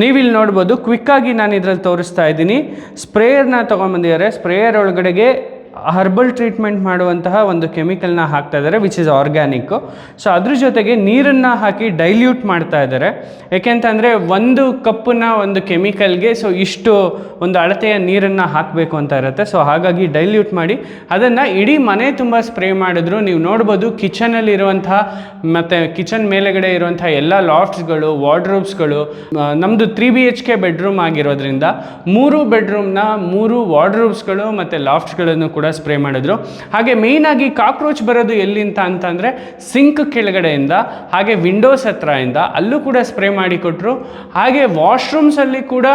ನೀವಿಲ್ಲಿ ನೋಡ್ಬೋದು ಕ್ವಿಕ್ಕಾಗಿ ನಾನು ಇದರಲ್ಲಿ ತೋರಿಸ್ತಾ ಇದ್ದೀನಿ. ಸ್ಪ್ರೇಯರ್ನ ತೊಗೊಂಬಂದಿದ್ದಾರೆ. ಸ್ಪ್ರೇಯರ್ ಒಳಗಡೆಗೆ ಹರ್ಬಲ್ ಟ್ರೀಟ್ಮೆಂಟ್ ಮಾಡುವಂತಹ ಒಂದು ಕೆಮಿಕಲ್ನ ಹಾಕ್ತಾ ಇದ್ದಾರೆ ವಿಚ್ ಇಸ್ ಆರ್ಗ್ಯಾನಿಕ್ಕು ಸೊ ಅದ್ರ ಜೊತೆಗೆ ನೀರನ್ನು ಹಾಕಿ ಡೈಲ್ಯೂಟ್ ಮಾಡ್ತಾ ಇದ್ದಾರೆ. ಯಾಕೆಂತಂದರೆ ಒಂದು ಕಪ್ಪನ್ನ ಒಂದು ಕೆಮಿಕಲ್ಗೆ ಸೊ ಇಷ್ಟು ಒಂದು ಅಳತೆಯ ನೀರನ್ನು ಹಾಕಬೇಕು ಅಂತ ಇರುತ್ತೆ. ಸೊ ಹಾಗಾಗಿ ಡೈಲ್ಯೂಟ್ ಮಾಡಿ, ಅದನ್ನು ಇಡೀ ಮನೆ ತುಂಬ ಸ್ಪ್ರೇ ಮಾಡಿದ್ರು. ನೀವು ನೋಡ್ಬೋದು ಕಿಚನಲ್ಲಿ ಇರುವಂತಹ, ಮತ್ತು ಕಿಚನ್ ಮೇಲೆಗಡೆ ಇರುವಂಥ ಎಲ್ಲ ಲಾಫ್ಟ್ಸ್ಗಳು ವಾರ್ಡ್ರೂಮ್ಸ್ಗಳು ನಮ್ಮದು three B H K bedroom ಆಗಿರೋದ್ರಿಂದ ಮೂರು ಬೆಡ್ರೂಮ್ನ ಮೂರು ವಾರ್ಡ್ರೂಮ್ಸ್ಗಳು ಮತ್ತು ಲಾಫ್ಟ್ಸ್ಗಳನ್ನು ಕೂಡ ಸ್ಪ್ರೇ ಮಾಡಿದ್ರು. ಹಾಗೆ ಮೇಯ್ನಾಗಿ ಕಾಕ್ರೋಚ್ ಬರೋದು ಎಲ್ಲಿಂತ ಅಂತಂದರೆ ಸಿಂಕ್ ಕೆಳಗಡೆಯಿಂದ, ಹಾಗೆ ವಿಂಡೋಸ್ ಹತ್ರದಿಂದ ಅಲ್ಲೂ ಕೂಡ ಸ್ಪ್ರೇ ಮಾಡಿ ಕೊಟ್ಟರು ಹಾಗೆ ವಾಶ್ರೂಮ್ಸಲ್ಲಿ ಕೂಡ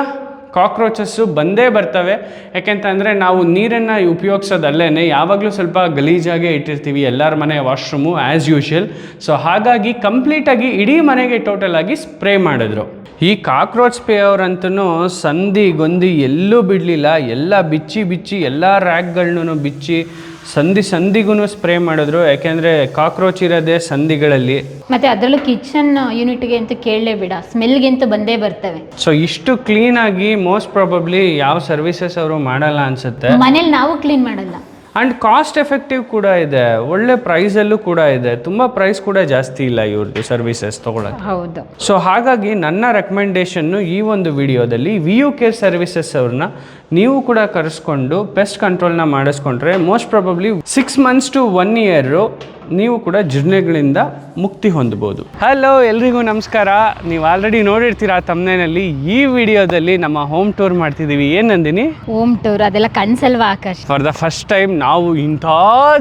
ಕಾಕ್ರೋಚಸ್ಸು ಬಂದೇ ಬರ್ತವೆ. ಯಾಕೆಂತಂದರೆ ನಾವು ನೀರನ್ನು ಉಪಯೋಗಿಸೋದಲ್ಲೇ ಯಾವಾಗಲೂ ಸ್ವಲ್ಪ ಗಲೀಜಾಗೆ ಇಟ್ಟಿರ್ತೀವಿ ಎಲ್ಲರ ಮನೆ ವಾಶ್ರೂಮು ಆ್ಯಸ್ ಯೂಶುವಲ್ ಸೊ ಹಾಗಾಗಿ ಕಂಪ್ಲೀಟಾಗಿ ಇಡೀ ಮನೆಗೆ ಟೋಟಲ್ ಆಗಿ ಸ್ಪ್ರೇ ಮಾಡಿದ್ರು. ಈ ಕಾಕ್ರೋಚ್ ಸ್ಪ್ರೇ ಅವರಂತೂ ಸಂಧಿ ಗೊಂದಿ ಎಲ್ಲೂ ಬಿಡಲಿಲ್ಲ. ಎಲ್ಲ ಬಿಚ್ಚಿ ಬಿಚ್ಚಿ ಎಲ್ಲ ರ್ಯಾಕ್ಗಳನ್ನೂ ಬಿಚ್ಚಿ ಸಂಧಿ ಸಂಧಿಗೂ ಸ್ಪ್ರೇ ಮಾಡಿದ್ರು ಯಾಕೆಂದ್ರೆ ಕಾಕ್ರೋಚ್ ಇರೋದೇ ಸಂಧಿಗಳಲ್ಲಿ. ಮತ್ತೆ ಅದರಲ್ಲೂ ಕಿಚನ್ ಯೂನಿಟ್ಗೆ ಅಂತೂ ಸ್ಮೆಲ್ ಸ್ಮೆಲ್ಗೆ ಅಂತ ಬಂದೇ ಬರ್ತವೆ. ಸೊ ಇಷ್ಟು ಕ್ಲೀನ್ ಆಗಿ ಮೋಸ್ಟ್ ಪ್ರಾಬಬ್ಲಿ ಯಾವ ಸರ್ವಿಸಸ್ ಅವರು ಮಾಡಲ್ಲ ಅನ್ಸುತ್ತೆ. ಮನೇಲಿ ನಾವು ಕ್ಲೀನ್ ಮಾಡಲ್ಲ. ಆ್ಯಂಡ್ ಕಾಸ್ಟ್ ಎಫೆಕ್ಟಿವ್ ಕೂಡ ಇದೆ. ಒಳ್ಳೆ ಪ್ರೈಸಲ್ಲೂ ಕೂಡ ಇದೆ. ತುಂಬ ಪ್ರೈಸ್ ಕೂಡ ಜಾಸ್ತಿ ಇಲ್ಲ ಇವ್ರದ್ದು ಸರ್ವಿಸಸ್ ತೊಗೊಳಕ್ಕೆ. ಹೌದು. ಸೊ ಹಾಗಾಗಿ ನನ್ನ ರೆಕಮೆಂಡೇಶನ್ನು ಈ ಒಂದು ವಿಡಿಯೋದಲ್ಲಿ ವಿ ಯು ಕೇರ್ ಸರ್ವಿಸಸ್ ಅವ್ರನ್ನ ನೀವು ಕೂಡ ಕರೆಸ್ಕೊಂಡು ಪೆಸ್ಟ್ ಕಂಟ್ರೋಲ್ನ ಮಾಡಿಸ್ಕೊಂಡ್ರೆ most probably six months to one year ನೀವು ಕೂಡ ಜಿರ್ಣೆಗಳಿಂದ ಮುಕ್ತಿ ಹೊಂದ್ಬೋದು ಹಲೋ ಎಲ್ರಿಗೂ ನಮಸ್ಕಾರ. ನೀವು ಆಲ್ರೆಡಿ ನೋಡಿರ್ತೀರ ತಮ್ಮನೇನಲ್ಲಿ ಈ ವಿಡಿಯೋದಲ್ಲಿ ನಮ್ಮ ಹೋಮ್ ಟೂರ್ ಮಾಡ್ತಿದ್ದೀವಿ. ಏನು ನಂದಿನಿ? ಹೋಮ್ ಟೂರ್ ಅದೆಲ್ಲ ಕನ್ಸಲ್ವಾ Akash? For the first time ನಾವು ಇಂಥ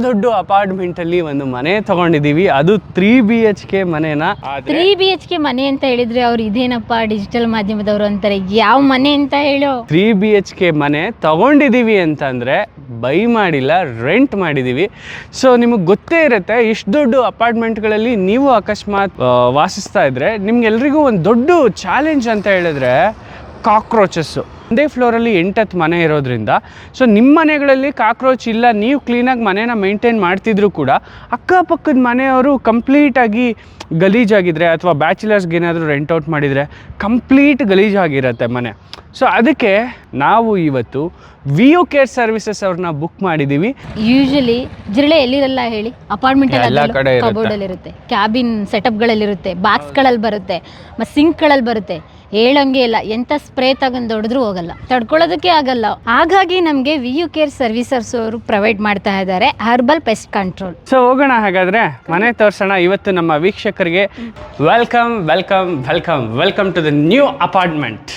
ದೊಡ್ಡ ಅಪಾರ್ಟ್ಮೆಂಟಲ್ಲಿ ಒಂದು ಮನೆ ತಗೊಂಡಿದೀವಿ ಅದು ತ್ರೀ ಬಿ ಎಚ್ ಕೆ ಮನೆನ? ತ್ರೀ ಬಿ ಎಚ್ ಕೆ ಮನೆ ಅಂತ ಹೇಳಿದ್ರೆ ಅವ್ರು ಇದೇನಪ್ಪ ಡಿಜಿಟಲ್ ಮಾಧ್ಯಮದವರು ಅಂತಾರೆ. ಯಾವ ಮನೆ ಅಂತ ಹೇಳು. ತ್ರೀ ಬಿ ಎಚ್ ಕೆ ಮನೆ ತಗೊಂಡಿದ್ದೀವಿ ಅಂತಂದ್ರೆ ಬೈ ಮಾಡಿಲ್ಲ ರೆಂಟ್ ಮಾಡಿದ್ದೀವಿ. ಸೊ ನಿಮಗೆ ಗೊತ್ತೇ ಇರುತ್ತೆ ಇಷ್ಟು ದೊಡ್ಡ ಅಪಾರ್ಟ್ಮೆಂಟ್ಗಳಲ್ಲಿ ನೀವು ಅಕಸ್ಮಾತ್ ವಾಸಿಸ್ತಾ ಇದ್ರೆ ನಿಮ್ಗೆಲ್ರಿಗೂ ಒಂದು ದೊಡ್ಡ ಚಾಲೆಂಜ್ ಅಂತ ಹೇಳಿದ್ರೆ ಕಾಕ್ರೋಚಸ್ಸು ಒಂದೇ ಫ್ಲೋರಲ್ಲಿ ಎಂಟತ್ತು ಮನೆ ಇರೋದ್ರಿಂದ, ಸೊ ನಿಮ್ಮ ಮನೆಗಳಲ್ಲಿ ಕಾಕ್ರೋಚ್ ಇಲ್ಲ, ನೀವು ಕ್ಲೀನಾಗಿ ಮನೇನ ಮೇಂಟೈನ್ ಮಾಡ್ತಿದ್ರು ಕೂಡ ಅಕ್ಕಪಕ್ಕದ ಮನೆಯವರು ಕಂಪ್ಲೀಟಾಗಿ ಗಲೀಜಾಗಿದ್ರೆ ಅಥವಾ ಬ್ಯಾಚುಲರ್ಸ್ಗೆ ಏನಾದರೂ ರೆಂಟ್ ಔಟ್ ಮಾಡಿದರೆ ಕಂಪ್ಲೀಟ್ ಗಲೀಜಾಗಿರುತ್ತೆ ಮನೆ. ಸೊ ಅದಕ್ಕೆ ನಾವು ಇವತ್ತು ವಿ ಯು ಕೇರ್ ಸರ್ವಿಸಸ್ ಅವ್ರನ್ನ ಬುಕ್ ಮಾಡಿದ್ದೀವಿ ಯೂಶಲಿ ಜಿರಳೆ ಎಲ್ಲಿರಲ್ಲ ಹೇಳಿ? ಅಪಾರ್ಟ್ಮೆಂಟ್ ಎಲ್ಲ ಕಡೆ ಇರುತ್ತೆ. ಕಬೋರ್ಡ್ ಅಲ್ಲಿ ಇರುತ್ತೆ. ಕ್ಯಾಬಿನ್ ಸೆಟಪ್ಗಳಲ್ಲಿರುತ್ತೆ ಬಾಕ್ಸ್ಗಳಲ್ಲಿ ಬರುತ್ತೆ. ಮತ್ತೆ ಸಿಂಕ್ಗಳಲ್ಲಿ ಬರುತ್ತೆ. ಹೇಳಂಗೆ ಇಲ್ಲ. ಎಂತ ಸ್ಪ್ರೇ ತಗೊಂಡು ಹೊಡೆದ್ರೂ ಹೋಗಲ್ಲ. ತಡ್ಕೊಳ್ಳೋದಕ್ಕೆ ಆಗಲ್ಲ. ಹಾಗಾಗಿ ನಮಗೆ ವಿ ಯು ಕೇರ್ ಸರ್ವಿಸರ್ಸ್ ಅವರು ಪ್ರೊವೈಡ್ ಮಾಡ್ತಾ ಇದ್ದಾರೆ. ಹರ್ಬಲ್ ಪೆಸ್ಟ್ ಕಂಟ್ರೋಲ್ ಸೊ ಹೋಗೋಣ ಹಾಗಾದ್ರೆ. ಮನೆ ತೋರ್ಸೋಣ. ಇವತ್ತು ನಮ್ಮ ವೀಕ್ಷಕರಿಗೆ welcome welcome welcome welcome to the new apartment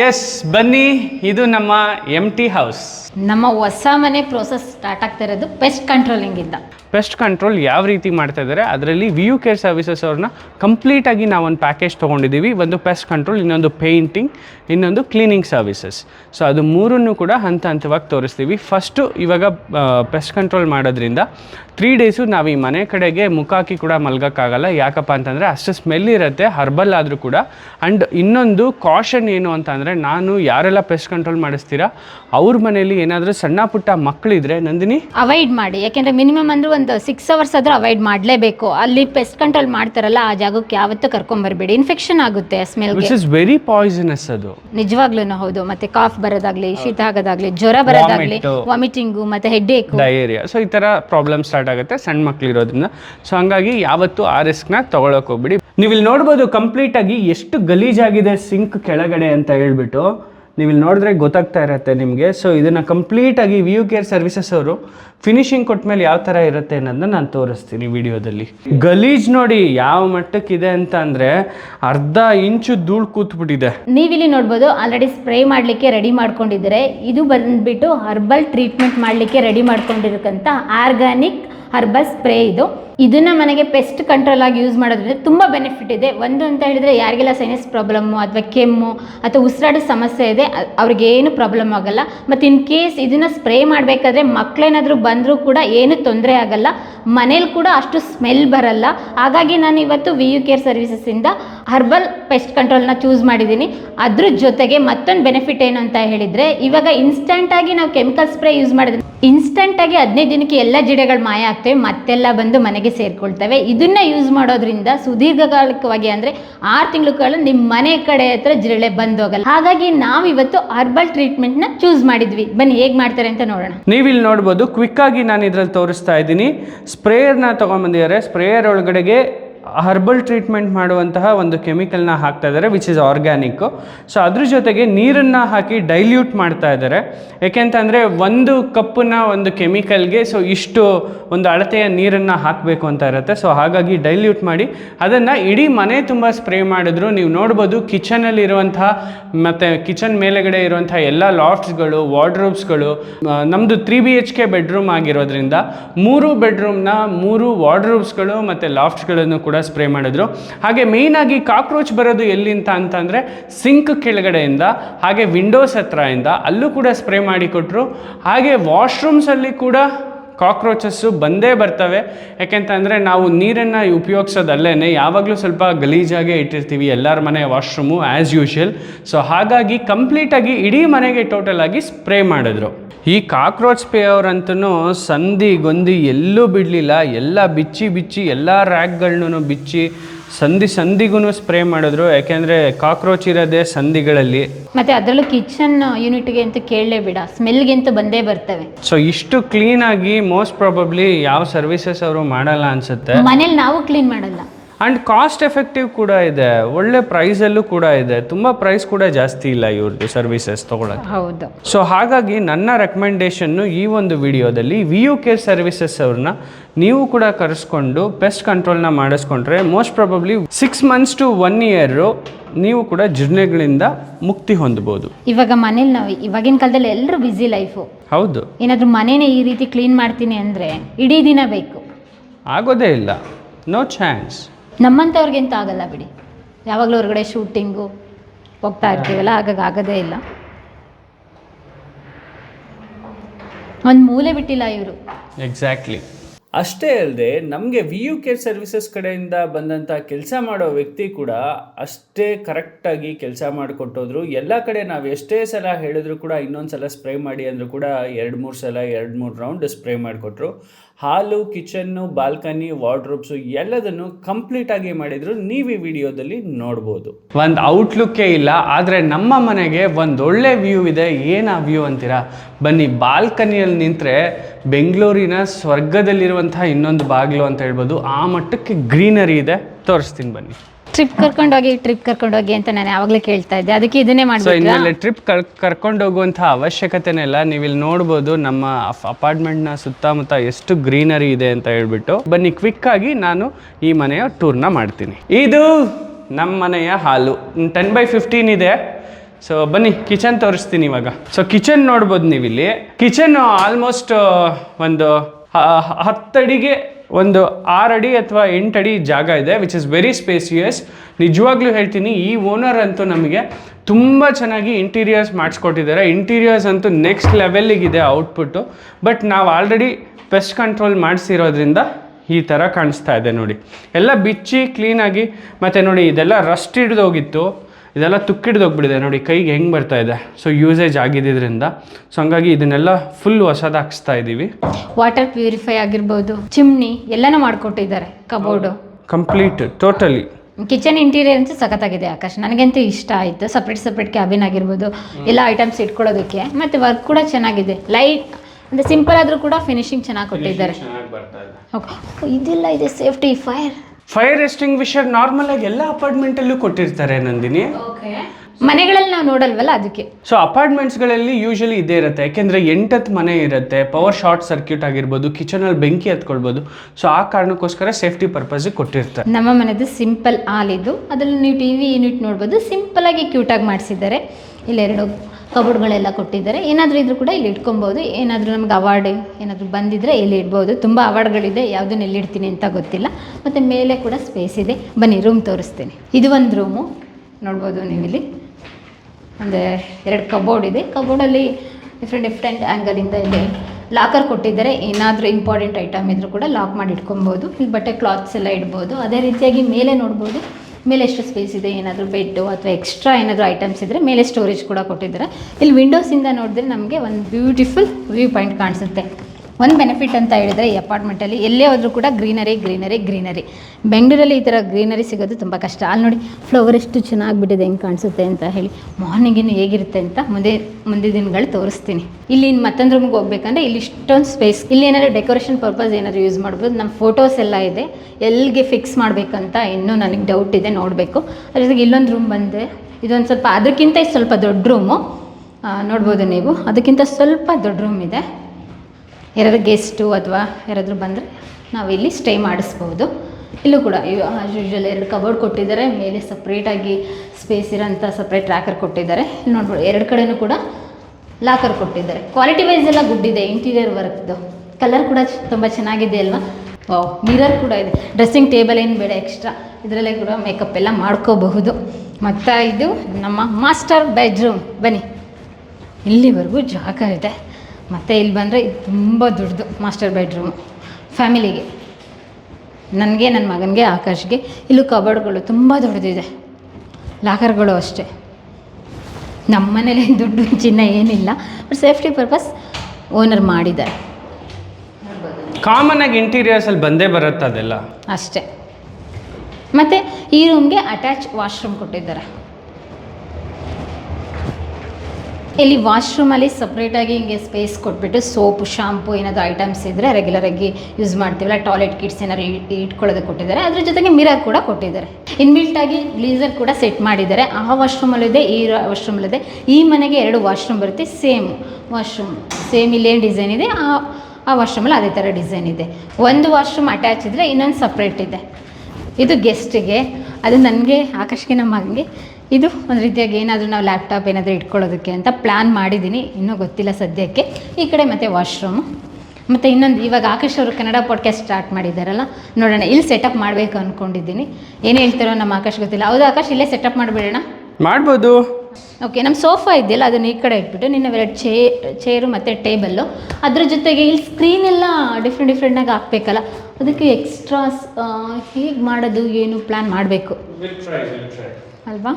S ಬನ್ನಿ, ಇದು ನಮ್ಮ ಎಂ ಟಿ ಹೌಸ್ ನಮ್ಮ ಹೊಸ ಮನೆ ಪ್ರೋಸೆಸ್ ಸ್ಟಾರ್ಟ್ ಆಗ್ತಾ ಇರೋದು ಪೆಸ್ಟ್ ಕಂಟ್ರೋಲಿಂಗ್ ಇಂದ. ಪೆಸ್ಟ್ ಕಂಟ್ರೋಲ್ ಯಾವ ರೀತಿ ಮಾಡ್ತಾ ಇದ್ದಾರೆ, ಅದರಲ್ಲಿ ವಿ ಯು ಕೇರ್ ಸರ್ವಿಸಸ್ ಅವ್ರನ್ನ ಕಂಪ್ಲೀಟಾಗಿ ನಾವು ಒಂದು ಪ್ಯಾಕೇಜ್ ತೊಗೊಂಡಿದ್ದೀವಿ. ಒಂದು ಪೆಸ್ಟ್ ಕಂಟ್ರೋಲ್, ಇನ್ನೊಂದು ಪೇಂಟಿಂಗ್, ಇನ್ನೊಂದು ಕ್ಲೀನಿಂಗ್ ಸರ್ವಿಸಸ್. ಸೊ, ಅದು ಮೂರನ್ನು ಕೂಡ ಹಂತ ಹಂತವಾಗಿ ತೋರಿಸ್ತೀವಿ. ಫಸ್ಟು ಇವಾಗ ಪೆಸ್ಟ್ ಕಂಟ್ರೋಲ್ ಮಾಡೋದ್ರಿಂದ ತ್ರೀ ಡೇಸು ನಾವು ಈ ಮನೆ ಕಡೆಗೆ ಮುಖ ಹಾಕಿ ಕೂಡ ಮಲ್ಗೋಕ್ಕಾಗಲ್ಲ. ಯಾಕಪ್ಪ ಅಂತಂದರೆ ಅಷ್ಟು ಸ್ಮೆಲ್ ಇರುತ್ತೆ, ಹರ್ಬಲ್ ಆದರೂ ಕೂಡ. ಆ್ಯಂಡ್ ಇನ್ನೊಂದು ಕಾಷನ್ ಏನು ಅಂತ ಅಂದರೆ, ನಾನು ಯಾರೆಲ್ಲ ಪೆಸ್ಟ್ ಕಂಟ್ರೋಲ್ ಮಾಡಿಸ್ತೀರಾ, ಅವ್ರ ಮನೇಲಿ ಏನಾದರೂ ಸಣ್ಣ ಪುಟ್ಟ ಮಕ್ಕಳಿದ್ರೆ ನಂದಿನಿ? ಅವಾಯ್ಡ್ ಮಾಡಿ. ಯಾಕೆಂದರೆ ಮಿನಿಮಮ್ ಅಂದ್ರೆ ಒಂದು ಸಿಕ್ಸ್ ಅವರ್ಸ್ ಆದರೂ ಅವಾಯ್ಡ್ ಮಾಡಲೇಬೇಕು. ಅಲ್ಲಿ ಪೆಸ್ಟ್ ಕಂಟ್ರೋಲ್ ಮಾಡ್ತಾರಲ್ಲ ಆ ಜಾಗಕ್ಕೆ ಯಾವತ್ತೂ ಕರ್ಕೊಂಬರ್ಬೇಡಿ ಇನ್ಫೆಕ್ಷನ್ ಆಗುತ್ತೆ smell which is very poisonous ಅದು. ನಿಜವಾಗ್ಲೂ ಹೌದು. ಮತ್ತೆ ಕಾಫ್ ಬರೋದಾಗ್ಲಿ ಶೀತ ಆಗೋದಾಗ್ಲಿ ಜ್ವರ ಬರೋದಾಗ್ಲಿ. ವಾಮಿಟಿಂಗು ಮತ್ತೆ ಹೆಡ್ ಏಕ್ ಡಯೇರಿಯಾ ಸೊ ಈ ಥರ ಪ್ರಾಬ್ಲಮ್ ಸ್ಟಾರ್ಟ್ ಆಗುತ್ತೆ ಸಣ್ಣ ಮಕ್ಳು ಇರೋದ್ರಿಂದ ಸೊ ಹಂಗಾಗಿ ಯಾವತ್ತೂ ಆ ರಿಸ್ಕ್ನ ತಗೊಳಕ್ ಹೋಗ್ಬಿಡಿ. ನೀವು ಇಲ್ಲಿ ನೋಡ್ಬೋದು ಕಂಪ್ಲೀಟ್ ಆಗಿ ಎಷ್ಟು ಗಲೀಜಾಗಿದೆ ಸಿಂಕ್ ಕೆಳಗಡೆ ಅಂತ ಹೇಳ್ಬಿಟ್ಟು. ನೀವು ಇಲ್ಲಿ ನೋಡಿದ್ರೆ ಗೊತ್ತಾಗ್ತಾ ಇರುತ್ತೆ ನಿಮಗೆ. ಸೊ ಇದನ್ನು ಕಂಪ್ಲೀಟಾಗಿ ವ್ಯೂ ಕೇರ್ ಸರ್ವಿಸಸ್ ಅವರು ಫಿನಿಶಿಂಗ್ ಕೊಟ್ಮೇಲೆ ಯಾವ ಥರ ಇರುತ್ತೆ ಅನ್ನೋದನ್ನ ನಾನು ತೋರಿಸ್ತೀನಿ ವಿಡಿಯೋದಲ್ಲಿ. ಗಲೀಜ್ ನೋಡಿ ಯಾವ ಮಟ್ಟಕ್ಕಿದೆ ಅಂತ ಅಂದರೆ ಅರ್ಧ ಇಂಚು ಧೂಳು ಕೂತ್ಬಿಟ್ಟಿದೆ. ನೀವಿಲ್ಲಿ ನೋಡ್ಬೋದು ಆಲ್ರೆಡಿ ಸ್ಪ್ರೇ ಮಾಡಲಿಕ್ಕೆ ರೆಡಿ ಮಾಡ್ಕೊಂಡಿದ್ದಾರೆ. ಇದು ಬಂದ್ಬಿಟ್ಟು ಹರ್ಬಲ್ ಟ್ರೀಟ್ಮೆಂಟ್ ಮಾಡಲಿಕ್ಕೆ ರೆಡಿ ಮಾಡ್ಕೊಂಡಿರಕ್ಕಂಥ ಆರ್ಗ್ಯಾನಿಕ್ ಹರ್ಬಲ್ ಸ್ಪ್ರೇ ಇದು. ಇದನ್ನ ಮನೆಗೆ ಪೆಸ್ಟ್ ಕಂಟ್ರೋಲ್ ಆಗಿ ಯೂಸ್ ಮಾಡೋದ್ರಿಂದ ತುಂಬ ಬೆನಿಫಿಟ್ ಇದೆ. ಒಂದು ಅಂತ ಹೇಳಿದ್ರೆ ಯಾರಿಗೆಲ್ಲ ಸೈನಸ್ ಪ್ರಾಬ್ಲಮ್ಮು ಅಥವಾ ಕೆಮ್ಮು ಅಥವಾ ಉಸಿರಾಡೋ ಸಮಸ್ಯೆ ಇದೆ ಅವ್ರಿಗೇನು ಪ್ರಾಬ್ಲಮ್ ಆಗಲ್ಲ. ಮತ್ತು ಇನ್ ಕೇಸ್ ಇದನ್ನ ಸ್ಪ್ರೇ ಮಾಡಬೇಕಾದ್ರೆ ಮಕ್ಕಳೇನಾದರೂ ಬಂದರೂ ಕೂಡ ಏನು ತೊಂದರೆ ಆಗಲ್ಲ. ಮನೇಲಿ ಕೂಡ ಅಷ್ಟು ಸ್ಮೆಲ್ ಬರಲ್ಲ. ಹಾಗಾಗಿ ನಾನು ಇವತ್ತು ವಿ ಯು ಕೇರ್ ಸರ್ವಿಸಸ್ಸಿಂದ ಹರ್ಬಲ್ ಪೆಸ್ಟ್ ಕಂಟ್ರೋಲ್ನ ಚೂಸ್ ಮಾಡಿದ್ದೀನಿ. ಅದ್ರ ಜೊತೆಗೆ ಮತ್ತೊಂದು ಬೆನಿಫಿಟ್ ಏನು ಅಂತ ಹೇಳಿದರೆ, ಇವಾಗ ಇನ್ಸ್ಟಂಟಾಗಿ ನಾವು ಕೆಮಿಕಲ್ ಸ್ಪ್ರೇ ಯೂಸ್ ಮಾಡಿದ್ರೆ ಇನ್ಸ್ಟಂಟಾಗಿ ಹದಿನೈದು ದಿನಕ್ಕೆ ಎಲ್ಲ ಜಿಡೆಗಳು ಮಾಯ ಆಗ್ತವೆ, ಮತ್ತೆಲ್ಲ ಬಂದು ಮನೆಗೆ ಸೇರಿಕೊಳ್ತವೆ. ಇದನ್ನ ಯೂಸ್ ಮಾಡೋದ್ರಿಂದ ಸುದೀರ್ಘಕಾಲಿಕವಾಗಿ ಅಂದರೆ ಆರು ತಿಂಗಳು ಕಾಲ ನಿಮ್ಮ ಮನೆ ಕಡೆ ಹತ್ರ ಜಿರಳೆ ಬಂದೋಗಲ್ಲ. ಹಾಗಾಗಿ ನಾವು ಇವತ್ತು ಹರ್ಬಲ್ ಟ್ರೀಟ್ಮೆಂಟ್ನ ಚೂಸ್ ಮಾಡಿದ್ವಿ. ಬನ್ನಿ ಹೇಗೆ ಮಾಡ್ತಾರೆ ಅಂತ ನೋಡೋಣ. ನೀವಿಲ್ಲಿ ನೋಡ್ಬೋದು ಕ್ವಿಕ್ಕಾಗಿ ನಾನು ಇದರಲ್ಲಿ ತೋರಿಸ್ತಾ ಇದ್ದೀನಿ. ಸ್ಪ್ರೇಯರ್ನ ತೊಗೊಂಬಂದಿದ್ದಾರೆ. ಸ್ಪ್ರೇಯರ್ ಒಳಗಡೆಗೆ ಹರ್ಬಲ್ ಟ್ರೀಟ್ಮೆಂಟ್ ಮಾಡುವಂತಹ ಒಂದು ಕೆಮಿಕಲ್ನ ಹಾಕ್ತಾ ಇದ್ದಾರೆ ವಿಚ್ ಇಸ್ ಆರ್ಗ್ಯಾನಿಕ್ಕು ಸೊ ಅದ್ರ ಜೊತೆಗೆ ನೀರನ್ನು ಹಾಕಿ ಡೈಲ್ಯೂಟ್ ಮಾಡ್ತಾ ಇದ್ದಾರೆ. ಯಾಕೆಂತಂದರೆ ಒಂದು ಕಪ್ಪನ್ನ ಒಂದು ಕೆಮಿಕಲ್ಗೆ ಸೊ ಇಷ್ಟು ಒಂದು ಅಳತೆಯ ನೀರನ್ನು ಹಾಕಬೇಕು ಅಂತ ಇರುತ್ತೆ. ಸೊ ಹಾಗಾಗಿ ಡೈಲ್ಯೂಟ್ ಮಾಡಿ, ಅದನ್ನು ಇಡೀ ಮನೆ ತುಂಬ ಸ್ಪ್ರೇ ಮಾಡಿದ್ರು. ನೀವು ನೋಡ್ಬೋದು ಕಿಚನಲ್ಲಿ ಇರುವಂತಹ, ಮತ್ತು ಕಿಚನ್ ಮೇಲೆಗಡೆ ಇರುವಂಥ ಎಲ್ಲ ಲಾಫ್ಟ್ಸ್ಗಳು ವಾರ್ಡ್ರೂಬ್ಸ್ಗಳು ನಮ್ಮದು three B H K bedroom ಆಗಿರೋದ್ರಿಂದ ಮೂರು ಬೆಡ್ರೂಮ್ನ ಮೂರು ವಾರ್ಡ್ರೂಬ್ಸ್ಗಳು ಮತ್ತು ಲಾಫ್ಟ್ಸ್ಗಳನ್ನು ಕೂಡ ಸ್ಪ್ರೇ ಮಾಡಿದ್ರು. ಹಾಗೆ ಮೇಯ್ನಾಗಿ ಕಾಕ್ರೋಚ್ ಬರೋದು ಎಲ್ಲಿಂತ ಅಂತಂದರೆ ಸಿಂಕ್ ಕೆಳಗಡೆಯಿಂದ, ಹಾಗೆ ವಿಂಡೋಸ್ ಹತ್ರದಿಂದ ಅಲ್ಲೂ ಕೂಡ ಸ್ಪ್ರೇ ಮಾಡಿ ಕೊಟ್ಟರು ಹಾಗೆ ವಾಶ್ರೂಮ್ಸಲ್ಲಿ ಕೂಡ ಕಾಕ್ರೋಚಸ್ಸು ಬಂದೇ ಬರ್ತವೆ. ಯಾಕೆಂತಂದರೆ ನಾವು ನೀರನ್ನು ಉಪಯೋಗಿಸೋದಲ್ಲೇ ಯಾವಾಗಲೂ ಸ್ವಲ್ಪ ಗಲೀಜಾಗೆ ಇಟ್ಟಿರ್ತೀವಿ ಎಲ್ಲರ ಮನೆ ವಾಶ್ರೂಮು ಆ್ಯಸ್ ಯೂಶುವಲ್ ಸೊ ಹಾಗಾಗಿ ಕಂಪ್ಲೀಟಾಗಿ ಇಡೀ ಮನೆಗೆ ಟೋಟಲ್ ಆಗಿ ಸ್ಪ್ರೇ ಮಾಡಿದ್ರು. ಈ ಕಾಕ್ರೋಚ್ ಸ್ಪ್ರೇ ಅವರಂತೂ ಸಂಧಿ ಗೊಂದಿ ಎಲ್ಲೂ ಬಿಡಲಿಲ್ಲ. ಎಲ್ಲ ಬಿಚ್ಚಿ ಬಿಚ್ಚಿ ಎಲ್ಲ ರ್ಯಾಕ್ಗಳನ್ನೂ ಬಿಚ್ಚಿ ಸಂಧಿ ಸಂಧಿಗೂ ಸ್ಪ್ರೇ ಮಾಡಿದ್ರು ಯಾಕೆಂದ್ರೆ ಕಾಕ್ರೋಚ್ ಇರೋದೇ ಸಂಧಿಗಳಲ್ಲಿ. ಮತ್ತೆ ಅದರಲ್ಲೂ ಕಿಚನ್ ಯೂನಿಟ್ಗೆ ಅಂತೂ ಸ್ಮೆಲ್ ಸ್ಮೆಲ್ಗೆ ಅಂತ ಬಂದೇ ಬರ್ತವೆ. ಸೊ ಇಷ್ಟು ಕ್ಲೀನ್ ಆಗಿ ಮೋಸ್ಟ್ ಪ್ರಾಬಬ್ಲಿ ಯಾವ ಸರ್ವಿಸಸ್ ಅವರು ಮಾಡಲ್ಲ ಅನ್ಸುತ್ತೆ? ಮನೇಲಿ ನಾವು ಕ್ಲೀನ್ ಮಾಡಲ್ಲ. ಆ್ಯಂಡ್ ಕಾಸ್ಟ್ ಎಫೆಕ್ಟಿವ್ ಕೂಡ ಇದೆ. ಒಳ್ಳೆ ಪ್ರೈಸಲ್ಲೂ ಕೂಡ ಇದೆ. ತುಂಬ ಪ್ರೈಸ್ ಕೂಡ ಜಾಸ್ತಿ ಇಲ್ಲ ಇವ್ರದ್ದು ಸರ್ವಿಸಸ್ ತೊಗೊಳಕ್ಕೆ. ಹೌದು. ಸೊ ಹಾಗಾಗಿ ನನ್ನ ರೆಕಮೆಂಡೇಶನ್ನು ಈ ಒಂದು ವಿಡಿಯೋದಲ್ಲಿ ವಿ ಯು ಕೇರ್ ಸರ್ವಿಸಸ್ ಅವ್ರನ್ನ ನೀವು ಕೂಡ ಕರೆಸ್ಕೊಂಡು ಪೆಸ್ಟ್ ಕಂಟ್ರೋಲ್ನ ಮಾಡಿಸ್ಕೊಂಡ್ರೆ most probably six months to one year ನೀವು ಕೂಡ ಜಿರ್ಣೆಗಳಿಂದ ಮುಕ್ತಿ ಹೊಂದಬಹುದು ಇವಾಗ ಮನೇಲಿ ನಾವು ಇವಾಗಿನ ಕಾಲದಲ್ಲಿ ಎಲ್ಲರೂ ಬ್ಯುಸಿ ಲೈಫು ಹೌದು. ಏನಾದರೂ ಮನೇನೆ ಈ ರೀತಿ ಕ್ಲೀನ್ ಮಾಡ್ತೀನಿ ಅಂದರೆ ಇಡೀ ದಿನ ಬೇಕು. ಆಗೋದೇ ಇಲ್ಲ. ನೋ ಚಾನ್ಸ್ ನಮ್ಮಂಥವ್ರಿಗಂತೂ ಆಗಲ್ಲ ಬಿಡಿ. ಯಾವಾಗಲೂ ಹೊರಗಡೆ ಶೂಟಿಂಗು ಹೋಗ್ತಾ ಇರ್ತೀವಲ್ಲ ಹಾಗಾಗಿ ಆಗೋದೇ ಇಲ್ಲ. ಒಂದು ಮೂಲೆ ಬಿಟ್ಟಿಲ್ಲ ಇವರು. ಎಕ್ಸಾಕ್ಟ್ಲಿ ಅಷ್ಟೇ ಅಲ್ಲದೆ ನಮಗೆ ವಿ ಯು ಕೇರ್ ಸರ್ವಿಸಸ್ ಕಡೆಯಿಂದ ಬಂದಂಥ ಕೆಲಸ ಮಾಡೋ ವ್ಯಕ್ತಿ ಕೂಡ ಅಷ್ಟೇ ಕರೆಕ್ಟಾಗಿ ಕೆಲಸ ಮಾಡಿಕೊಟ್ಟೋದ್ರು. ಎಲ್ಲ ಕಡೆ ನಾವು ಎಷ್ಟೇ ಸಲ ಹೇಳಿದ್ರು ಕೂಡ ಇನ್ನೊಂದು ಸಲ ಸ್ಪ್ರೇ ಮಾಡಿ ಅಂದರೂ ಕೂಡ ಎರಡು ಮೂರು ಸಲ ಎರಡು ಮೂರು ರೌಂಡ್ ಸ್ಪ್ರೇ ಮಾಡಿಕೊಟ್ರು. ಹಾಲು, ಕಿಚನ್ನು, ಬಾಲ್ಕನಿ, ವಾರ್ಡ್ರೋಬ್ಸು ಎಲ್ಲದನ್ನು ಕಂಪ್ಲೀಟಾಗಿ ಮಾಡಿದ್ರು ನೀವು ಈ ವಿಡಿಯೋದಲ್ಲಿ ನೋಡ್ಬೋದು. ಒಂದು ಔಟ್ಲುಕ್ಕೇ ಇಲ್ಲ, ಆದರೆ ನಮ್ಮ ಮನೆಗೆ ಒಂದು ಒಳ್ಳೆ ವ್ಯೂ ಇದೆ. ಏನು ಆ ವ್ಯೂ ಅಂತೀರಾ? ಬನ್ನಿ, ಬಾಲ್ಕನಿಯಲ್ಲಿ ನಿಂತರೆ ಬೆಂಗಳೂರಿನ ಸ್ವರ್ಗದಲ್ಲಿರುವಂತಹ ಇನ್ನೊಂದು ಬಾಗಿಲು ಅಂತ ಹೇಳ್ಬೋದು. ಆ ಮಟ್ಟಕ್ಕೆ ಗ್ರೀನರಿ ಇದೆ. ತೋರಿಸ್ತೀನಿ ಬನ್ನಿ. ಟ್ರಿಪ್ ಕರ್ಕೊಂಡೋಗಿ ಟ್ರಿಪ್ ಕರ್ಕೊಂಡೋಗಿ ಅಂತ ನಾನು ಯಾವಾಗಲೇ ಕೇಳ್ತಾ ಇದ್ದೆ. ಅದಕ್ಕೆ ಇದನ್ನೇ ಸೊ ಇನ್ಮೇಲೆ ಟ್ರಿಪ್ ಕರ್ ಕರ್ಕೊಂಡು ಹೋಗುವಂತಹ ಅವಶ್ಯಕತೆನೇ ಇಲ್ಲ ನೀವು ಇಲ್ಲಿ ನೋಡ್ಬೋದು ನಮ್ಮ ಅಪಾರ್ಟ್ಮೆಂಟ್ನ ಸುತ್ತಮುತ್ತ ಎಷ್ಟು ಗ್ರೀನರಿ ಇದೆ ಅಂತ ಹೇಳ್ಬಿಟ್ಟು. ಬನ್ನಿ ಕ್ವಿಕ್ ಆಗಿ ನಾನು ಈ ಮನೆಯ ಟೂರ್ನ ಮಾಡ್ತೀನಿ. ಇದು ನಮ್ಮ ಮನೆಯ ಹಾಲು ಟೆನ್ ಬೈ ಫಿಫ್ಟೀನ್ ಇದೆ. ಸೊ ಬನ್ನಿ ಕಿಚನ್ ತೋರಿಸ್ತೀನಿ ಇವಾಗ. ಸೊ ಕಿಚನ್ ನೋಡ್ಬೋದು ನೀವು ಇಲ್ಲಿ ಕಿಚನ್ ಆಲ್ಮೋಸ್ಟ್ ಒಂದು ಹ- ಹತ್ತಡಿಗೆ ಒಂದು ಆರಡಿ ಅಥವಾ ಎಂಟಡಿ ಜಾಗ ಇದೆ ವಿಚ್ ಇಸ್ ವೆರಿ ಸ್ಪೇಸಿಯಸ್ ನಿಜವಾಗ್ಲೂ ಹೇಳ್ತೀನಿ, ಈ ಓನರ್ ಅಂತೂ ನಮಗೆ ತುಂಬ ಚೆನ್ನಾಗಿ ಇಂಟೀರಿಯರ್ಸ್ ಮಾಡಿಸ್ಕೊಟ್ಟಿದ್ದಾರೆ. ಇಂಟೀರಿಯರ್ಸ್ ಅಂತೂ ನೆಕ್ಸ್ಟ್ ಲೆವೆಲ್ಲಿಗಿದೆ ಔಟ್ಪುಟ್ಟು ಬಟ್ ನಾವು ಆಲ್ರೆಡಿ ಪೆಸ್ಟ್ ಕಂಟ್ರೋಲ್ ಮಾಡಿಸಿರೋದ್ರಿಂದ ಈ ಥರ ಕಾಣಿಸ್ತಾ ಇದೆ ನೋಡಿ. ಎಲ್ಲ ಬಿಚ್ಚಿ ಕ್ಲೀನಾಗಿ ಮತ್ತು ನೋಡಿ, ಇದೆಲ್ಲ ರಸ್ಟ್ ಹಿಡ್ದೋಗಿತ್ತು. ಇದೆಲ್ಲ ತುಕ್ಕಿಡ್ದೋಗ್ಬಿಟ್ಟಿದೆ ನೋಡಿ ಕೈಗೆ ಹೆಂಗೆ ಬರ್ತಾ ಇದೆ. ಸೊ ಯೂಸೇಜ್ ಆಗಿದ್ದರಿಂದ ಸೊ ಹಂಗಾಗಿ ಇದನ್ನೆಲ್ಲ ಫುಲ್ ಹೊಸದ ಹಾಕ್ಸ್ತಾ ಇದ್ದೀವಿ ವಾಟರ್ ಪ್ಯೂರಿಫೈ ಆಗಿರ್ಬೋದು ಚಿಮ್ನಿ ಎಲ್ಲನೂ ಮಾಡಿಕೊಟ್ಟಿದ್ದಾರೆ cupboard complete totally kitchen interior ಅಂತೂ ಸಖತ್ತಾಗಿದೆ ಆಕಾಶ್. ನನಗಂತೂ ಇಷ್ಟ ಆಯಿತು. ಸಪ್ರೇಟ್ ಸಪ್ರೇಟ್ ಕ್ಯಾಬಿನ್ ಆಗಿರ್ಬೋದು ಎಲ್ಲ ಐಟಮ್ಸ್ ಇಟ್ಕೊಳ್ಳೋದಕ್ಕೆ. ಮತ್ತು ವರ್ಕ್ ಕೂಡ ಚೆನ್ನಾಗಿದೆ. ಲೈಟ್ ಅಂದರೆ ಸಿಂಪಲ್ ಆದರೂ ಕೂಡ ಫಿನಿಶಿಂಗ್ ಚೆನ್ನಾಗಿ ಕೊಟ್ಟಿದ್ದಾರೆ. ಓಕೆ ಇದೆಲ್ಲ ಇದೆ safety fire fire extinguisher normal ಆಗಿ ಎಲ್ಲ ಅಪಾರ್ಟ್ಮೆಂಟಲ್ಲೂ ಕೊಟ್ಟಿರ್ತಾರೆ ನಂದಿನಿ. ಮನೆಗಳಲ್ಲಿ ನಾವು ನೋಡಲ್ವಲ್ಲ ಅದಕ್ಕೆ? ಸೊ ಅಪಾರ್ಟ್ಮೆಂಟ್ಸ್ಗಳಲ್ಲಿ ಯೂಶಲಿ ಇದೇ ಇರುತ್ತೆ. ಯಾಕೆಂದರೆ ಎಂಟತ್ತು ಮನೆ ಇರುತ್ತೆ. ಪವರ್ ಶಾರ್ಟ್ ಸರ್ಕ್ಯೂಟ್ ಆಗಿರ್ಬೋದು ಕಿಚನಲ್ಲಿ ಬೆಂಕಿ ಹತ್ಕೊಳ್ಬೋದು. ಸೊ ಆ ಕಾರಣಕ್ಕೋಸ್ಕರ ಸೇಫ್ಟಿ ಪರ್ಪಸ್ಗೆ ಕೊಟ್ಟಿರ್ತಾರೆ. ನಮ್ಮ ಮನೆದು ಸಿಂಪಲ್ ಹಾಲಿದ್ದು ಅದರಲ್ಲಿ ನೀವು ಟಿ ವಿ ಯೂನಿಟ್ ನೋಡ್ಬೋದು. ಸಿಂಪಲಾಗಿ ಕ್ಯೂಟಾಗಿ ಮಾಡಿಸಿದ್ದಾರೆ. ಇಲ್ಲೆರಡು ಕಬೋರ್ಡ್ಗಳೆಲ್ಲ ಕೊಟ್ಟಿದ್ದಾರೆ. ಏನಾದರೂ ಇದ್ರೂ ಕೂಡ ಇಲ್ಲಿ ಇಟ್ಕೊಬೋದು. ಏನಾದರೂ ನಮ್ಗೆ ಅವಾರ್ಡ್ ಏನಾದರೂ ಬಂದಿದ್ದರೆ ಇಲ್ಲಿ ಇಡ್ಬೋದು. ತುಂಬ ಅವಾರ್ಡ್ಗಳಿದೆ ಯಾವುದನ್ನ ಎಲ್ಲಿ ಇಡ್ತೀನಿ ಅಂತ ಗೊತ್ತಿಲ್ಲ. ಮತ್ತು ಮೇಲೆ ಕೂಡ ಸ್ಪೇಸ್ ಇದೆ. ಬನ್ನಿ ರೂಮ್ ತೋರಿಸ್ತೀನಿ. ಇದು ಒಂದು ರೂಮು ನೋಡ್ಬೋದು ನೀವು ಇಲ್ಲಿ ಒಂದು ಎರಡು ಕಬೋರ್ಡ್ ಇದೆ. ಕಬೋರ್ಡಲ್ಲಿ ಡಿಫ್ರೆಂಟ್ ಡಿಫ್ರೆಂಟ್ ಆ್ಯಂಗಲಿಂದ ಇದೆ ಲಾಕರ್ ಕೊಟ್ಟಿದ್ದಾರೆ. ಏನಾದರೂ ಇಂಪಾರ್ಟೆಂಟ್ ಐಟಮ್ ಇದ್ರೂ ಕೂಡ ಲಾಕ್ ಮಾಡಿ ಇಟ್ಕೊಬೋದು. ಇಲ್ಲಿ ಬಟ್ಟೆ ಕ್ಲಾತ್ಸ್ ಎಲ್ಲ ಇಡ್ಬೋದು. ಅದೇ ರೀತಿಯಾಗಿ ಮೇಲೆ ನೋಡ್ಬೋದು. ಮೇಲೆ ಎಷ್ಟು ಸ್ಪೇಸ್ ಇದೆ, ಏನಾದರೂ ಬೆಡ್ಡು ಅಥವಾ ಎಕ್ಸ್ಟ್ರಾ ಏನಾದರೂ ಐಟಮ್ಸ್ ಇದ್ದರೆ ಮೇಲೆ ಸ್ಟೋರೇಜ್ ಕೂಡ ಕೊಟ್ಟಿದ್ದಾರೆ. ಇಲ್ಲಿ ವಿಂಡೋಸಿಂದ ನೋಡಿದ್ರೆ ನಮಗೆ ಒಂದು ಬ್ಯೂಟಿಫುಲ್ ವ್ಯೂ ಪಾಯಿಂಟ್ ಕಾಣಿಸುತ್ತೆ. ಒಂದು ಬೆನಿಫಿಟ್ ಅಂತ ಹೇಳಿದರೆ ಈ ಅಪಾರ್ಟ್ಮೆಂಟಲ್ಲಿ ಎಲ್ಲೇ ಹೋದರೂ ಕೂಡ ಗ್ರೀನರಿ ಗ್ರೀನರಿ ಗ್ರೀನರಿ ಬೆಂಗಳೂರಲ್ಲಿ ಈ ಥರ ಗ್ರೀನರಿ ಸಿಗೋದು ತುಂಬ ಕಷ್ಟ. ಅಲ್ಲಿ ನೋಡಿ ಫ್ಲವರ್ ಎಷ್ಟು ಚೆನ್ನಾಗಿ ಬಿಟ್ಟಿದೆ ಹೆಂಗೆ ಕಾಣಿಸುತ್ತೆ ಅಂತ ಹೇಳಿ. ಮಾರ್ನಿಂಗ್ ಇನ್ನು ಹೇಗಿರುತ್ತೆ ಅಂತ ಮುಂದೆ ಮುಂದೆ ದಿನಗಳು ತೋರಿಸ್ತೀನಿ. ಇಲ್ಲಿ ಮತ್ತೊಂದು ರೂಮ್ಗೆ ಹೋಗ್ಬೇಕಂದ್ರೆ ಇಲ್ಲಿ ಇಷ್ಟೊಂದು ಸ್ಪೇಸ್ ಇಲ್ಲಿ ಏನಾದ್ರು ಡೆಕೋರೇಷನ್ ಪರ್ಪಸ್ ಏನಾದ್ರು ಯೂಸ್ ಮಾಡ್ಬೋದು. ನಮ್ಮ ಫೋಟೋಸ್ ಎಲ್ಲ ಇದೆ. ಎಲ್ಲಿಗೆ ಫಿಕ್ಸ್ ಮಾಡಬೇಕಂತ ಇನ್ನೂ ನನಗೆ ಡೌಟ್ ಇದೆ, ನೋಡಬೇಕು. ಅದ್ರ ಜೊತೆಗೆ ಇಲ್ಲೊಂದು ರೂಮ್ ಬಂದೆ ಇದೊಂದು ಸ್ವಲ್ಪ ಅದಕ್ಕಿಂತ ಸ್ವಲ್ಪ ದೊಡ್ಡ ರೂಮು ನೋಡ್ಬೋದು ನೀವು. ಅದಕ್ಕಿಂತ ಸ್ವಲ್ಪ ದೊಡ್ಡ ರೂಮ್ ಇದೆ. ಯಾರಾದ್ರು ಗೆಸ್ಟು ಅಥವಾ ಯಾರಾದರೂ ಬಂದರೆ ನಾವಿಲ್ಲಿ ಸ್ಟೇ ಮಾಡಿಸ್ಬೋದು. ಇಲ್ಲೂ ಕೂಡ ಆ್ಯಸ್ ಯೂಶ್ವಲ್ ಎರಡು ಕಬೋರ್ಡ್ ಕೊಟ್ಟಿದ್ದಾರೆ. ಮೇಲೆ ಸಪ್ರೇಟಾಗಿ ಸ್ಪೇಸ್ ಇರೋಂಥ ಸಪ್ರೇಟ್ ಟ್ರ್ಯಾಕರ್ ಕೊಟ್ಟಿದ್ದಾರೆ. ಇಲ್ಲಿ ನೋಡ್ಬೋದು, ಎರಡು ಕಡೆಯೂ ಕೂಡ ಲಾಕರ್ ಕೊಟ್ಟಿದ್ದಾರೆ. ಕ್ವಾಲಿಟಿ ವೈಸ್ ಎಲ್ಲ ಗುಡ್ ಇದೆ ಇಂಟೀರಿಯರ್ ವರ್ಕ್ದು ಕಲರ್ ಕೂಡ ತುಂಬ ಚೆನ್ನಾಗಿದೆ ಅಲ್ವಾ? ವಾವ್ ಮಿರರ್ ಕೂಡ ಇದೆ. ಡ್ರೆಸ್ಸಿಂಗ್ ಟೇಬಲ್ ಏನು ಬೇಡ ಎಕ್ಸ್ಟ್ರಾ ಇದರಲ್ಲೇ ಕೂಡ ಮೇಕಪ್ ಎಲ್ಲ ಮಾಡ್ಕೋಬಹುದು. ಮತ್ತು ಇದು ನಮ್ಮ ಮಾಸ್ಟರ್ ಬೆಡ್ರೂಮ್ ಬನ್ನಿ. ಇಲ್ಲಿವರೆಗೂ ಜಾಗ ಇದೆ. ಮತ್ತು ಇಲ್ಲಿ ಬಂದರೆ ಇದು ತುಂಬ ದೊಡ್ಡದು ಮಾಸ್ಟರ್ ಬೆಡ್ರೂಮು ಫ್ಯಾಮಿಲಿಗೆ ನನಗೆ ನನ್ನ ಮಗನಿಗೆ ಆಕಾಶ್ಗೆ. ಇಲ್ಲೂ ಕಬೋರ್ಡ್ಗಳು ತುಂಬ ದೊಡ್ಡದಿದೆ. ಲಾಕರ್ಗಳು ಅಷ್ಟೇ. ನಮ್ಮ ಮನೇಲಿ ದುಡ್ಡು ಚಿನ್ನ ಏನಿಲ್ಲ. ಬಟ್ ಸೇಫ್ಟಿ ಪರ್ಪಸ್ ಓನರ್ ಮಾಡಿದ್ದಾರೆ. ಕಾಮನ್ ಆಗಿ ಇಂಟೀರಿಯರ್ಸಲ್ಲಿ ಬಂದೇ ಬರುತ್ತೆ ಅದೆಲ್ಲ. ಅಷ್ಟೇ. ಮತ್ತು ಈ ರೂಮ್ಗೆ ಅಟ್ಯಾಚ್ ವಾಶ್ರೂಮ್ ಕೊಟ್ಟಿದ್ದಾರೆ. ಇಲ್ಲಿ ವಾಶ್ರೂಮಲ್ಲಿ ಸಪ್ರೇಟಾಗಿ ಹಿಂಗೆ ಸ್ಪೇಸ್ ಕೊಟ್ಬಿಟ್ಟು ಸೋಪು ಶಾಂಪು ಏನಾದರೂ ಐಟಮ್ಸ್ ಇದ್ದರೆ ರೆಗ್ಯುಲರಾಗಿ ಯೂಸ್ ಮಾಡ್ತೀವಲ್ಲ ಟಾಯ್ಲೆಟ್ ಕಿಟ್ಸ್ ಏನಾದ್ರು ಇಟ್- ಇಟ್ಕೊಳ್ಳೋದಕ್ಕೆ ಕೊಟ್ಟಿದ್ದಾರೆ. ಅದ್ರ ಜೊತೆಗೆ ಮಿರರ್ ಕೂಡ ಕೊಟ್ಟಿದ್ದಾರೆ. ಇನ್ಬಿಲ್ಟಾಗಿ ಗ್ಲೀಸರ್ ಕೂಡ ಸೆಟ್ ಮಾಡಿದ್ದಾರೆ. ಆ ವಾಶ್ರೂಮಲ್ಲಿದೆ ಈ ವಾಶ್ರೂಮಲ್ಲಿದೆ ಈ ಮನೆಗೆ ಎರಡು ವಾಶ್ರೂಮ್ ಬರುತ್ತೆ ಸೇಮ್ ವಾಶ್ರೂಮ್ ಸೇಮ್ ಇಲ್ಲೇನು ಡಿಸೈನ್ ಇದೆ, ಆ ಆ ವಾಶ್ರೂಮಲ್ಲಿ ಅದೇ ಥರ ಡಿಸೈನ್ ಇದೆ. ಒಂದು ವಾಶ್ರೂಮ್ ಅಟ್ಯಾಚ್ ಇದ್ದರೆ ಇನ್ನೊಂದು ಸಪ್ರೇಟ್ ಇದೆ. ಇದು ಗೆಸ್ಟಿಗೆ ಅದು ನನಗೆ ಆಕಾಶ್ಗೆ ನಮ್ಮ ಮಗನಿಗೆ. ಇದು ಒಂದು ರೀತಿಯಾಗಿ ಏನಾದರೂ ನಾವು ಲ್ಯಾಪ್ಟಾಪ್ ಏನಾದರೂ ಇಟ್ಕೊಳ್ಳೋದಕ್ಕೆ ಅಂತ ಪ್ಲ್ಯಾನ್ ಮಾಡಿದ್ದೀನಿ ಇನ್ನೂ ಗೊತ್ತಿಲ್ಲ ಸದ್ಯಕ್ಕೆ. ಈ ಕಡೆ ಮತ್ತು ವಾಶ್ರೂಮು ಮತ್ತು ಇನ್ನೊಂದು ಇವಾಗ ಆಕಾಶ್ ಅವರು ಕನ್ನಡ ಪಾಡ್ಕಾಸ್ಟ್ ಸ್ಟಾರ್ಟ್ ಮಾಡಿದ್ದಾರಲ್ಲ ನೋಡೋಣ ಇಲ್ಲಿ ಸೆಟಪ್ ಮಾಡಬೇಕು ಅಂದ್ಕೊಂಡಿದ್ದೀನಿ ಏನು ಹೇಳ್ತಾರೋ ನಮ್ಮ ಆಕಾಶ್ ಗೊತ್ತಿಲ್ಲ. ಹೌದು ಆಕಾಶ್ ಇಲ್ಲೇ ಸೆಟಪ್ ಮಾಡಿಬಿಡೋಣ? ಮಾಡ್ಬೋದು. ಓಕೆ ನಮ್ಮ ಸೋಫಾ ಇದೆಯಲ್ಲ ಅದನ್ನು ಈ ಕಡೆ ಇಟ್ಬಿಟ್ಟು ನಿನ್ನ ಎರಡು ಚೇ ಚೇರು ಮತ್ತು ಟೇಬಲ್ಲು ಅದ್ರ ಜೊತೆಗೆ ಇಲ್ಲಿ ಸ್ಕ್ರೀನ್ ಎಲ್ಲ ಡಿಫ್ರೆಂಟ್ ಡಿಫ್ರೆಂಟಾಗಿ ಹಾಕ್ಬೇಕಲ್ಲ. ಅದಕ್ಕೆ ಎಕ್ಸ್ಟ್ರಾಸ್ ಹೇಗೆ ಮಾಡೋದು ಏನು ಪ್ಲ್ಯಾನ್ ಮಾಡಬೇಕು? ಅಲ್ವಾ?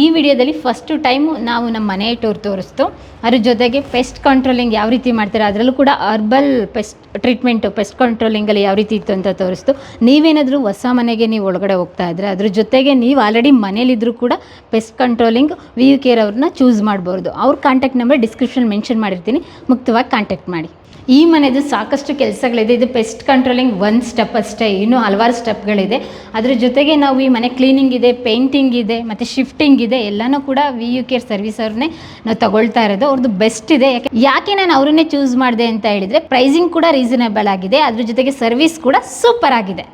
ಈ ವಿಡಿಯೋದಲ್ಲಿ ಫಸ್ಟು ಟೈಮು ನಾವು ನಮ್ಮ ಮನೆ ಟೂರ್ ತೋರಿಸ್ತು. ಅದ್ರ ಜೊತೆಗೆ ಪೆಸ್ಟ್ ಕಂಟ್ರೋಲಿಂಗ್ ಯಾವ ರೀತಿ ಮಾಡ್ತಾರೆ ಅದರಲ್ಲೂ ಕೂಡ ಅರ್ಬಲ್ ಪೆಸ್ಟ್ ಟ್ರೀಟ್ಮೆಂಟು ಪೆಸ್ಟ್ ಕಂಟ್ರೋಲಿಂಗಲ್ಲಿ ಯಾವ ರೀತಿ ಇತ್ತು ಅಂತ ತೋರಿಸ್ತು. ನೀವೇನಾದರೂ ಹೊಸ ಮನೆಗೆ ನೀವು ಒಳಗಡೆ ಹೋಗ್ತಾ ಇದ್ರೆ ಅದ್ರ ಜೊತೆಗೆ ನೀವು ಆಲ್ರೆಡಿ ಮನೇಲಿದ್ದರೂ ಕೂಡ pest controlling V U care ಅವ್ರನ್ನ ಚೂಸ್ ಮಾಡ್ಬೋದು. ಅವ್ರ ಕಾಂಟ್ಯಾಕ್ಟ್ ನಂಬರ್ ಡಿಸ್ಕ್ರಿಪ್ಷನ್ ಮೆನ್ಷನ್ ಮಾಡಿರ್ತೀನಿ. ಮುಕ್ತವಾಗಿ ಕಾಂಟ್ಯಾಕ್ಟ್ ಮಾಡಿ. ಈ ಮನೆದು ಸಾಕಷ್ಟು ಕೆಲಸಗಳಿದೆ. ಇದು ಪೆಸ್ಟ್ ಕಂಟ್ರೋಲಿಂಗ್ ಒಂದು ಸ್ಟೆಪ್ ಅಷ್ಟೇ. ಇನ್ನೂ ಹಲವಾರು ಸ್ಟೆಪ್ಗಳಿದೆ ಅದ್ರ ಜೊತೆಗೆ ನಾವು ಈ ಮನೆ ಕ್ಲೀನಿಂಗ್ ಇದೆ ಪೇಂಟಿಂಗ್ ಇದೆ, ಮತ್ತು ಶಿಫ್ಟಿಂಗ್ ಇದೆ, ಎಲ್ಲನೂ ಕೂಡ ವಿ ಯು ಕೇರ್ ಸರ್ವಿಸ್ ಅವ್ರನ್ನೇ ನಾವು ತಗೊಳ್ತಾ ಇರೋದು. ಅವ್ರದ್ದು ಬೆಸ್ಟ್ ಇದೆ. ಯಾಕೆ ಯಾಕೆ ನಾನು ಅವರನ್ನೇ ಚೂಸ್ ಮಾಡಿದೆ ಅಂತ ಹೇಳಿದರೆ ಪ್ರೈಸಿಂಗ್ ಕೂಡ ರೀಸನೇಬಲ್ ಆಗಿದೆ. ಅದ್ರ ಜೊತೆಗೆ ಸರ್ವಿಸ್ ಕೂಡ ಸೂಪರ್ ಆಗಿದೆ.